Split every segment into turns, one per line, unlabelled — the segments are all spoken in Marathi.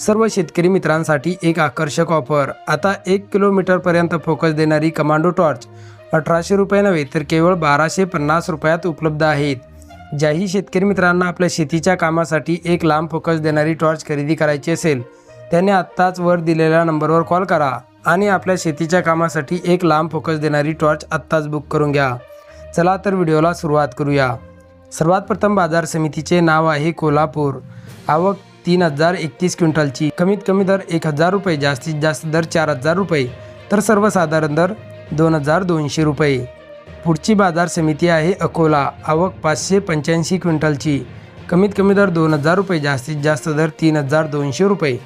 सर्व शेतकरी मित्रांसाठी एक आकर्षक ऑफर. आता एक किलोमीटरपर्यंत फोकस देणारी कमांडो टॉर्च अठराशे रुपये नव्हे तर केवळ बाराशे पन्नास रुपयात उपलब्ध आहेत. ज्याही शेतकरी मित्रांना आपल्या शेतीच्या कामासाठी एक लांब फोकस देणारी टॉर्च खरेदी करायची असेल त्याने आत्ताच वर दिलेल्या नंबरवर कॉल करा आणि आपल्या शेतीच्या कामासाठी एक लांब फोकस देणारी टॉर्च आत्ताच बुक करून घ्या. चला तर व्हिडिओला सुरुवात करूया. सर्वात प्रथम बाजार समितीचे नाव आहे कोल्हापूर. आवक तीन हजार एकतीस क्विंटलची. कमीत कमी दर एक हजार रुपये जास्तीत जास्त दर चार हजार रुपये. तर सर्वसाधारण दर दोन हजार दोनशे रुपये. पुढची बाजार समिती आहे अकोला. आवक पाचशे पंच्याऐंशी क्विंटलची. कमीत कमी दर दोन हजार रुपये जास्तीत जास्त दर तीन हजार दोनशे रुपये.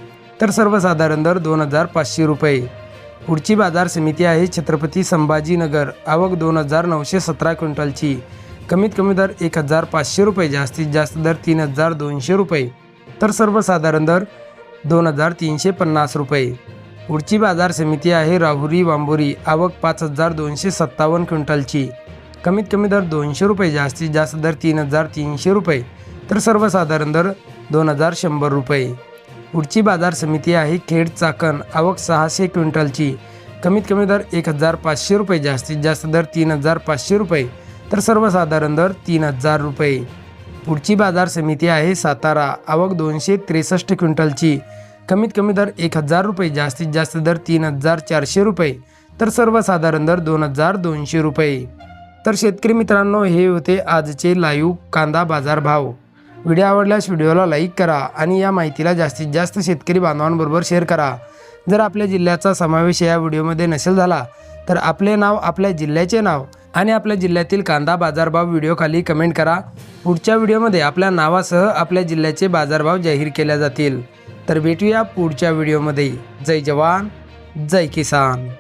तर सर्वसाधारण दर दोन हजार पाचशे रुपये. पुढची बाजार समिती आहे छत्रपती संभाजीनगर. आवक दोन हजार नऊशे सतरा क्विंटलची. कमीत कमी दर एक हजार पाचशे रुपये जास्तीत जास्त दर तीन हजार दोनशे रुपये. तर सर्वसाधारण दर दोन हजार तीनशे पन्नास रुपये. पुढची बाजार समिती आहे राहुरी वांबोरी. आवक पाच हजार दोनशे सत्तावन्न क्विंटलची. कमीत कमी दर दोनशे रुपये जास्तीत जास्त दर तीन हजार तीनशे रुपये. तर सर्वसाधारण दर दोन हजार शंभर रुपये. पुढची बाजार समिती आहे खेड चाकण. आवक सहाशे क्विंटलची. कमीत कमी दर एक हजार पाचशे रुपये जास्तीत जास्त दर तीन हजार पाचशे रुपये. तर सर्वसाधारण दर तीन हजार रुपये. पुढची बाजार समिती आहे सातारा. आवक दोनशे त्रेसष्ट क्विंटलची. कमीत कमी दर एक हजार रुपये जास्तीत जास्त दर तीन हजार चारशे रुपये तर सर्वसाधारण दर दोन हजार दोनशे रुपये. तर शेतकरी मित्रांनो हे होते आजचे लाईव्ह कांदा बाजार भाव व्हिडिओ आवडल्यास व्हिडिओला लाईक करा आणि या माहितीला जास्तीत जास्त शेतकरी बांधवांबरोबर शेअर करा. जर आपल्या जिल्ह्याचा समावेश या व्हिडिओमध्ये नसेल झाला तर आपले नाव आपल्या जिल्ह्याचे नाव आणि आपल्या जिल्ह्यातील कांदा बाजारभाव व्हिडिओखाली कमेंट करा. पुढच्या व्हिडिओमध्ये आपल्या नावासह आपल्या जिल्ह्याचे बाजारभाव जाहीर केल्या जातील. तर भेटूया पुढच्या व्हिडिओमध्ये. जय जवान जय किसान.